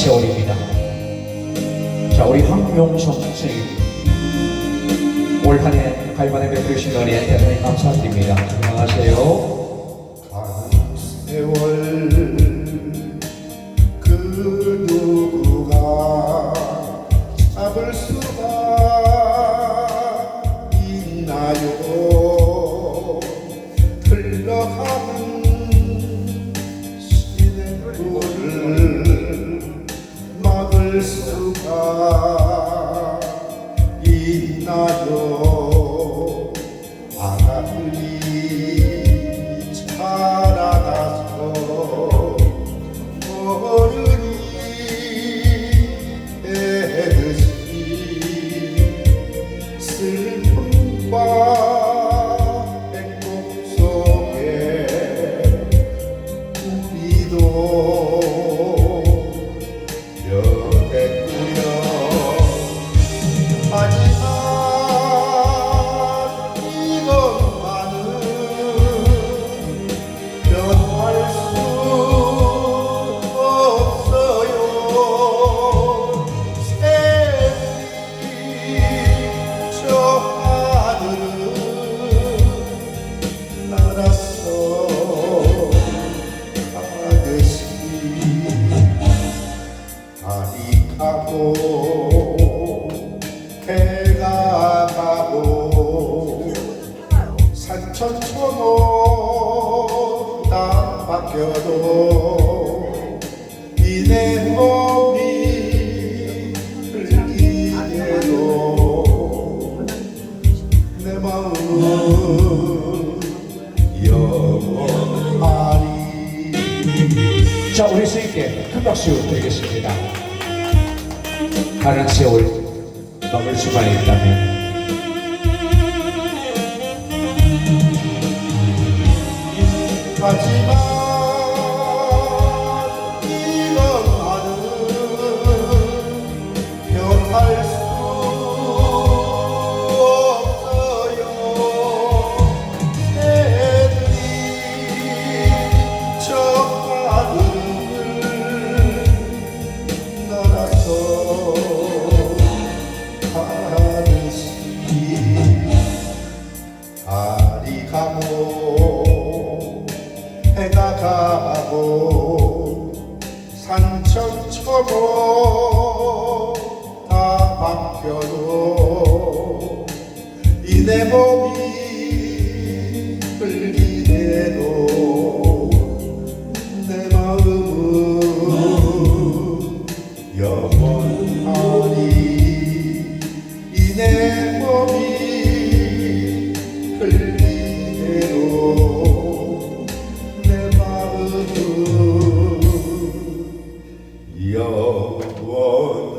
세월입니다. 자, 우리 황용성 선생님. 올 한해 가요반에 베푸신 거리에 대단히 감사드립니다. 세월 그 잡을 수가 있나요 흘러가는 수가 있나요. 아가들이 자라나서 어른이 되듯이 슬픔과 행복 속에 우리도 달이 가고 해 자, 우리 스님께 큰 박수 드리겠습니다. 가는 세월 막을 수만 있다면 하지만 산천초모 다 바뀌어도 이 내 몸이 흘리게도 내 마음은 영원하리. 이내 몸이 흘리게도 Yahweh.